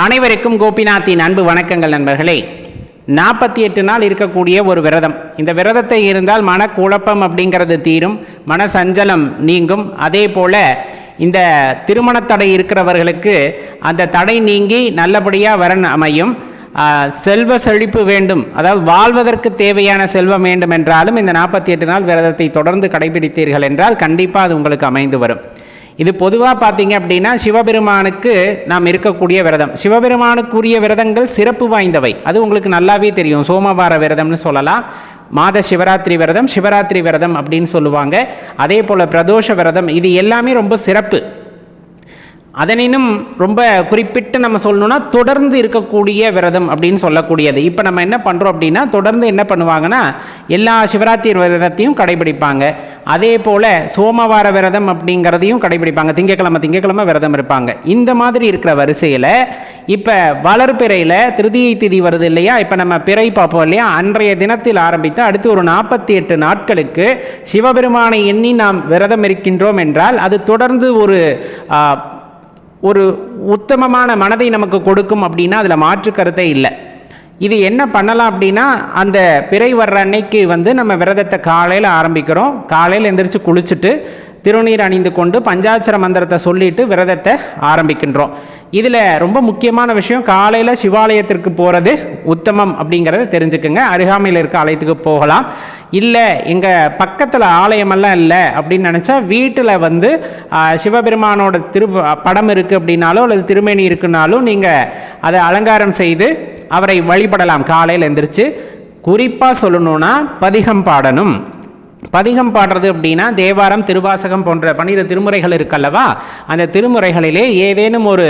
அனைவருக்கும் கோபிநாத்தின் அன்பு வணக்கங்கள் நண்பர்களே. நாற்பத்தி எட்டு நாள் இருக்கக்கூடிய ஒரு விரதம். இந்த விரதத்தை இருந்தால் மனக்குழப்பம் அப்படிங்கிறது தீரும் மன சஞ்சலம் நீங்கும். அதே போல் இந்த திருமண தடை இருக்கிறவர்களுக்கு அந்த தடை நீங்கி நல்லபடியாக வரன் அமையும். செல்வ செழிப்பு வேண்டும். அதாவது வாழ்வதற்கு தேவையான செல்வம் வேண்டும் என்றாலும் இந்த நாற்பத்தி எட்டு நாள் விரதத்தை தொடர்ந்து கடைபிடித்தீர்கள் என்றால் கண்டிப்பாக அது உங்களுக்கு அமைந்து வரும். இது பொதுவாக பார்த்தீங்க அப்படின்னா சிவபெருமானுக்கு நாம் இருக்கக்கூடிய விரதம். சிவபெருமானுக்குரிய விரதங்கள் சிறப்பு வாய்ந்தவை. அது உங்களுக்கு நல்லாவே தெரியும். சோமவார விரதம்னு சொல்லலாம். மாத சிவராத்திரி விரதம் சிவராத்திரி விரதம் அப்படின்னு சொல்லுவாங்க. அதே போல் பிரதோஷ விரதம் இது எல்லாமே ரொம்ப சிறப்பு. அதனினும் ரொம்ப குறிப்பிட்டு நம்ம சொல்லணும்னா தொடர்ந்து இருக்கக்கூடிய விரதம் அப்படின்னு சொல்லக்கூடியது. இப்போ நம்ம என்ன பண்ணுறோம் அப்படின்னா தொடர்ந்து என்ன பண்ணுவாங்கன்னா எல்லா சிவராத்திரி விரதத்தையும் கடைபிடிப்பாங்க. அதே போல் சோமவார விரதம் அப்படிங்கிறதையும் கடைபிடிப்பாங்க. திங்கக்கிழமை திங்கக்கிழமை விரதம் இருப்பாங்க. இந்த மாதிரி இருக்கிற வரிசையில் இப்போ வளர்பிறையில் திருதியை திதி வருது இல்லையா? இப்போ நம்ம பிறை பார்ப்போம் இல்லையா? அன்றைய தினத்தில் ஆரம்பித்து அடுத்து ஒரு நாற்பத்தி எட்டு நாட்களுக்கு சிவபெருமானை எண்ணி நாம் விரதம் இருக்கின்றோம் என்றால் அது தொடர்ந்து ஒரு ஒரு உத்தமமான மனதை நமக்கு கொடுக்கும் அப்படின்னா அதில் மாற்று கருத்தே இல்லை. இது என்ன பண்ணலாம் அப்படின்னா அந்த பிறை வர்ற அன்னைக்கு வந்து நம்ம விரதத்தை காலையில் ஆரம்பிக்கிறோம். காலையில் எந்திரிச்சு குளிச்சுட்டு திருநீர் அணிந்து கொண்டு பஞ்சாட்சர மந்திரத்தை சொல்லிட்டு விரதத்தை ஆரம்பிக்கின்றோம். இதில் ரொம்ப முக்கியமான விஷயம் காலையில் சிவாலயத்திற்கு போகிறது உத்தமம் அப்படிங்கிறத தெரிஞ்சுக்குங்க. அருகாமையில் இருக்க ஆலயத்துக்கு போகலாம். இல்லை எங்கள் பக்கத்தில் ஆலயமெல்லாம் இல்லை அப்படின்னு நினச்சா வீட்டில் வந்து சிவபெருமானோட திரு படம் இருக்குது அப்படின்னாலோ அல்லது திருமேனி இருக்குனாலும் நீங்கள் அதை அலங்காரம் செய்து அவரை வழிபடலாம். காலையில் எந்திரிச்சு குறிப்பாக சொல்லணும்னா பதிகம் பாடணும். பதிகம் பாடுறது அப்படின்னா தேவாரம் திருவாசகம் போன்ற பன்னிரு திருமுறைகள் இருக்கல்லவா? அந்த திருமுறைகளிலே ஏதேனும் ஒரு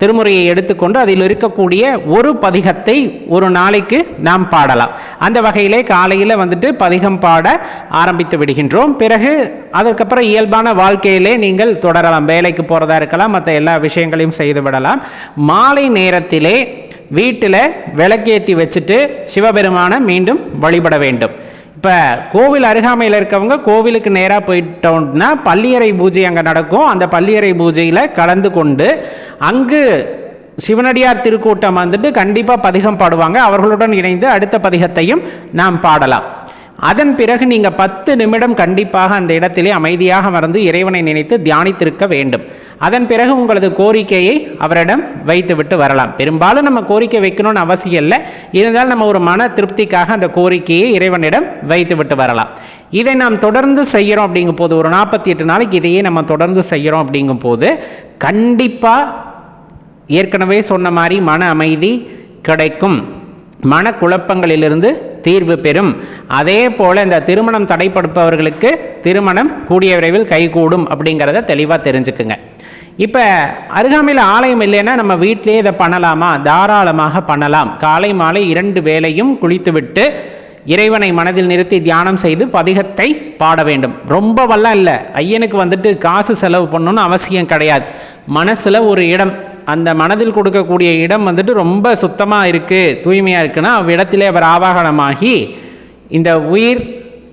திருமுறையை எடுத்துக்கொண்டு அதில் இருக்கக்கூடிய ஒரு பதிகத்தை ஒரு நாளைக்கு நாம் பாடலாம். அந்த வகையிலே காலையில் வந்துட்டு பதிகம் பாட ஆரம்பித்து விடுகின்றோம். பிறகு அதற்கப்புறம் இயல்பான வாழ்க்கையிலே நீங்கள் தொடரலாம். வேலைக்கு போகிறதா இருக்கலாம் மற்ற எல்லா விஷயங்களையும் செய்து விடலாம். மாலை நேரத்திலே வீட்டில் விளக்கேற்றி வச்சுட்டு சிவபெருமானை மீண்டும் வழிபட வேண்டும். இப்போ கோவில் அருகாமையில் இருக்கவங்க கோவிலுக்கு நேராக போயிட்டோம்னா பள்ளியறை பூஜை அங்கே நடக்கும். அந்த பள்ளியறை பூஜையில் கலந்து கொண்டு அங்கு சிவனடியார் திருக்கூட்டம் வந்துட்டு கண்டிப்பாக பதிகம் பாடுவாங்க. அவர்களுடன் இணைந்து அடுத்த பதிகத்தையும் நாம் பாடலாம். அதன் பிறகு நீங்கள் பத்து நிமிடம் கண்டிப்பாக அந்த இடத்திலே அமைதியாக மறந்து இறைவனை நினைத்து தியானித்திருக்க வேண்டும். அதன் பிறகு உங்களது கோரிக்கையை அவரிடம் வைத்துவிட்டு வரலாம். பெரும்பாலும் நம்ம கோரிக்கை வைக்கணும்னு அவசியம் இல்லை. இருந்தாலும் நம்ம ஒரு மன திருப்திக்காக அந்த கோரிக்கையை இறைவனிடம் வைத்துவிட்டு வரலாம். இதை நாம் தொடர்ந்து செய்கிறோம் அப்படிங்கும் போது ஒரு நாற்பத்தி எட்டு நாளைக்கு இதையே நம்ம தொடர்ந்து செய்கிறோம் அப்படிங்கும் போது கண்டிப்பாக ஏற்கனவே சொன்ன மாதிரி மன அமைதி கிடைக்கும். மனக்குழப்பங்களிலிருந்து தீர்வு பெறும். அதே போல் இந்த திருமணம் தடைப்படுப்பவர்களுக்கு திருமணம் கூடிய விரைவில் கைகூடும் அப்படிங்கிறத தெளிவாக தெரிஞ்சுக்குங்க. இப்போ அருகாமையில் ஆலயம் இல்லைன்னா நம்ம வீட்டிலே இதை பண்ணலாமா? தாராளமாக பண்ணலாம். காலை மாலை இரண்டு வேளையும் குளித்துவிட்டு இறைவனை மனதில் நிறுத்தி தியானம் செய்து பதிகத்தை பாட வேண்டும். ரொம்ப வல்ல இல்லை. ஐயனுக்கு வந்துட்டு காசு செலவு பண்ணணும்னு அவசியம் கிடையாது. மனசில் ஒரு இடம். அந்த மனதில் கொடுக்கக்கூடிய இடம் வந்துட்டு ரொம்ப சுத்தமாக இருக்குது தூய்மையாக இருக்குன்னா அவ்விடத்திலே அவர் ஆவாகனமாகி இந்த உயிர்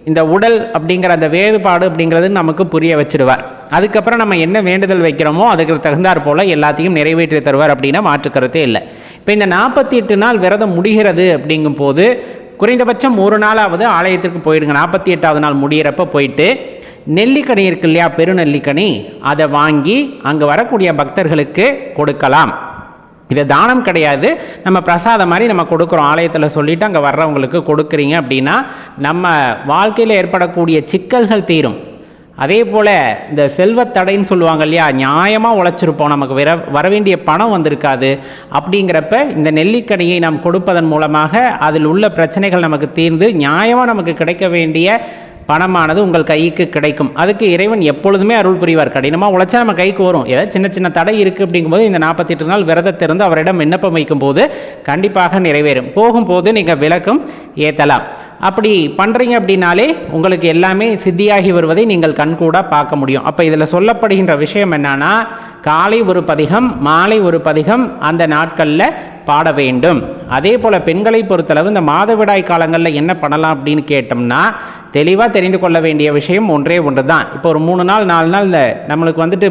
இந்த உடல் அப்படிங்கிற அந்த வேறுபாடு அப்படிங்கிறது நமக்கு புரிய வச்சிடுவார். அதுக்கப்புறம் நம்ம என்ன வேண்டுதல் வைக்கிறோமோ அதுக்கு தகுந்தாற் போல் எல்லாத்தையும் நிறைவேற்றி தருவார் அப்படின்னா மாற்றுக்கிறதே இல்லை. இப்போ இந்த நாற்பத்தி எட்டு நாள் விரதம் முடிகிறது அப்படிங்கும்போது குறைந்தபட்சம் ஒரு நாளாவது ஆலயத்திற்கு போயிடுங்க. நாற்பத்தி எட்டாவது நாள் முடியிறப்ப போயிட்டு நெல்லிக்கனி இருக்கு இல்லையா? பெருநெல்லிக்கனி அதை வாங்கி அங்கே வரக்கூடிய பக்தர்களுக்கு கொடுக்கலாம். இது தானம் கிடையாது. நம்ம பிரசாதம் மாதிரி நம்ம கொடுக்குறோம். ஆலயத்தில் சொல்லிட்டு அங்கே வர்றவங்களுக்கு கொடுக்குறீங்க அப்படின்னா நம்ம வாழ்க்கையில் ஏற்படக்கூடிய சிக்கல்கள் தீரும். அதே போல் இந்த செல்வத்தடைன்னு சொல்லுவாங்க இல்லையா? நியாயமாக உழைச்சிருப்போம். நமக்கு வர வர வேண்டிய பணம் வந்திருக்காது. அப்படிங்கிறப்ப இந்த நெல்லிக்கனியை நாம் கொடுப்பதன் மூலமாக அதில் உள்ள பிரச்சனைகள் நமக்கு தீர்ந்து நியாயமாக நமக்கு கிடைக்க வேண்டிய பணமானது உங்கள் கைக்கு கிடைக்கும். அதுக்கு இறைவன் எப்பொழுதுமே அருள் புரிவார். கடினமாக உழைச்சா நம்ம கைக்கு வரும். ஏதாவது சின்ன சின்ன தடை இருக்குது அப்படிங்கும்போது இந்த நாற்பத்தெட்டு நாள் விரதத்திலிருந்து அவரிடம் விண்ணப்பம் வைக்கும்போது கண்டிப்பாக நிறைவேறும். போகும்போது நீங்கள் விளக்கும் ஏற்றலாம் அப்படி பண்ணுறீங்க அப்படின்னாலே உங்களுக்கு எல்லாமே சித்தியாகி வருவதை நீங்கள் கண்கூட பார்க்க முடியும். அப்போ இதில் சொல்லப்படுகின்ற விஷயம் என்னன்னா காலை ஒரு பதிகம் மாலை ஒரு பதிகம் அந்த நாட்களில் பாட வேண்டும். அதே போல் பெண்களை பொறுத்தளவு இந்த மாதவிடாய் காலங்களில் என்ன பண்ணலாம் அப்படின்னு கேட்டோம்னா தெளிவாக தெரிந்து கொள்ள வேண்டிய விஷயம் ஒன்றே ஒன்று தான் இப்போ ஒரு மூணு நாள் நாலு நாள் இந்த நம்மளுக்கு வந்துட்டு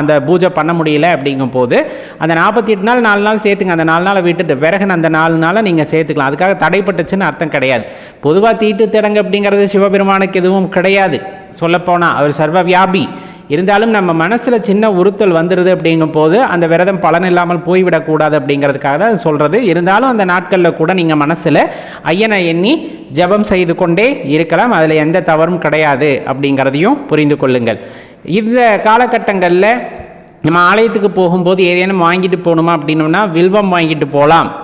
அந்த பூஜை பண்ண முடியல அப்படிங்கும் போது அந்த நாற்பத்தி எட்டு நாள் நாலு நாள் சேர்த்துங்க. அந்த நாலு நாளை விட்டுட்டு பிறகு அந்த நாலு நாளை நீங்கள் சேர்த்துக்கலாம். அதுக்காக தடைப்பட்டுச்சுன்னு அர்த்தம் கிடையாது. பொதுவாக தீட்டு திடங்கு அப்படிங்கிறது சிவபெருமானுக்கு எதுவும் கிடையாது. சொல்லப்போனால் அவர் சர்வ வியாபி இருந்தாலும் நம்ம மனசில் சின்ன உறுத்தல் வந்துடுது அப்படிங்கும் போது அந்த விரதம் பலன் இல்லாமல் போய்விடக்கூடாது அப்படிங்கிறதுக்காக தான் சொல்கிறது இருந்தாலும் அந்த நாட்களில் கூட நீங்கள் மனசில் ஐயனை எண்ணி ஜெபம் செய்து கொண்டே இருக்கலாம். அதில் எந்த தவறும் கிடையாது அப்படிங்கிறதையும் புரிந்து கொள்ளுங்கள். இந்த காலகட்டங்களில் நம்ம ஆலயத்துக்கு போகும்போது ஏதேனும் வாங்கிட்டு போகணுமா அப்படின்னோம்னா வில்வம் வாங்கிட்டு போகலாம்.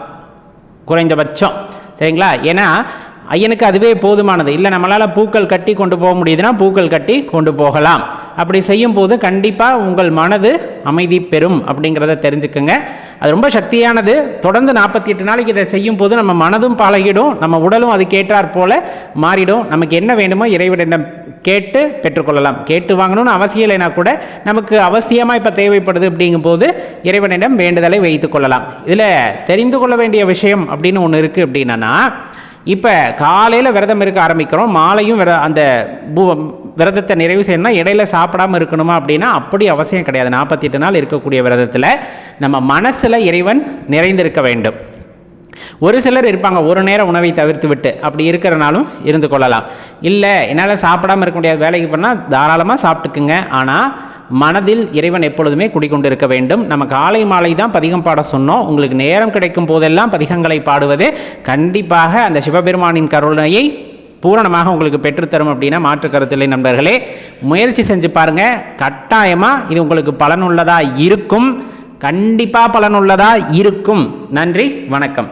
குறைந்தபட்சம். சரிங்களா? ஏன்னா ஐயனுக்கு அதுவே போதுமானது. இல்லை நம்மளால் பூக்கள் கட்டி கொண்டு போக முடியுதுன்னா பூக்கள் கட்டி கொண்டு போகலாம். அப்படி செய்யும் போது கண்டிப்பாக உங்கள் மனது அமைதி பெறும் அப்படிங்கிறத தெரிஞ்சுக்குங்க. அது ரொம்ப சக்தியானது. தொடர்ந்து நாற்பத்தி எட்டு நாளைக்கு இதை செய்யும் போது நம்ம மனதும் பழகிடும் நம்ம உடலும் அது கேட்டார் போல மாறிடும். நமக்கு என்ன வேண்டுமோ இறைவனிடம் கேட்டு பெற்றுக்கொள்ளலாம். கேட்டு வாங்கணும்னு அவசியம் இல்லைனா கூட நமக்கு அவசியமாக இப்போ தேவைப்படுது அப்படிங்கும்போது இறைவனிடம் வேண்டுதலை வைத்து கொள்ளலாம். இதில் தெரிந்து கொள்ள வேண்டிய விஷயம் அப்படின்னு ஒன்று இருக்குது அப்படின்னா இப்போ காலையில் விரதம் இருக்க ஆரம்பிக்கிறோம். மாலையும் விர அந்த பூ விரதத்தை நிறைவு செய்யணும்னா இடையில சாப்பிடாம இருக்கணுமா அப்படின்னா அப்படி அவசியம் கிடையாது. நாற்பத்தி எட்டு நாள் இருக்கக்கூடிய விரதத்தில் நம்ம மனசில் இறைவன் நிறைந்திருக்க வேண்டும். ஒரு சிலர் இருப்பாங்க ஒரு நேரம் உணவை தவிர்த்து விட்டு அப்படி இருக்கிறனாலும் இருந்து கொள்ளலாம். இல்லை என்னால் சாப்பிடாம இருக்க முடியாது வேலைக்கு போனால் தாராளமாக சாப்பிட்டுக்குங்க. ஆனால் மனதில் இறைவன் எப்பொழுதுமே குடிக்கொண்டு இருக்க வேண்டும். நம்ம காலை மாலை தான் பதிகம் பாட சொன்னோம். உங்களுக்கு நேரம் கிடைக்கும் போதெல்லாம் பதிகங்களை பாடுவது கண்டிப்பாக அந்த சிவபெருமானின் கருணையை பூரணமாக உங்களுக்கு பெற்றுத்தரும் அப்படின்னா மாற்று கருத்தில்லை நண்பர்களே. முயற்சி செஞ்சு பாருங்கள் கட்டாயமாக இது உங்களுக்கு பலனுள்ளதாக இருக்கும். கண்டிப்பாக பலனுள்ளதாக இருக்கும். நன்றி வணக்கம்.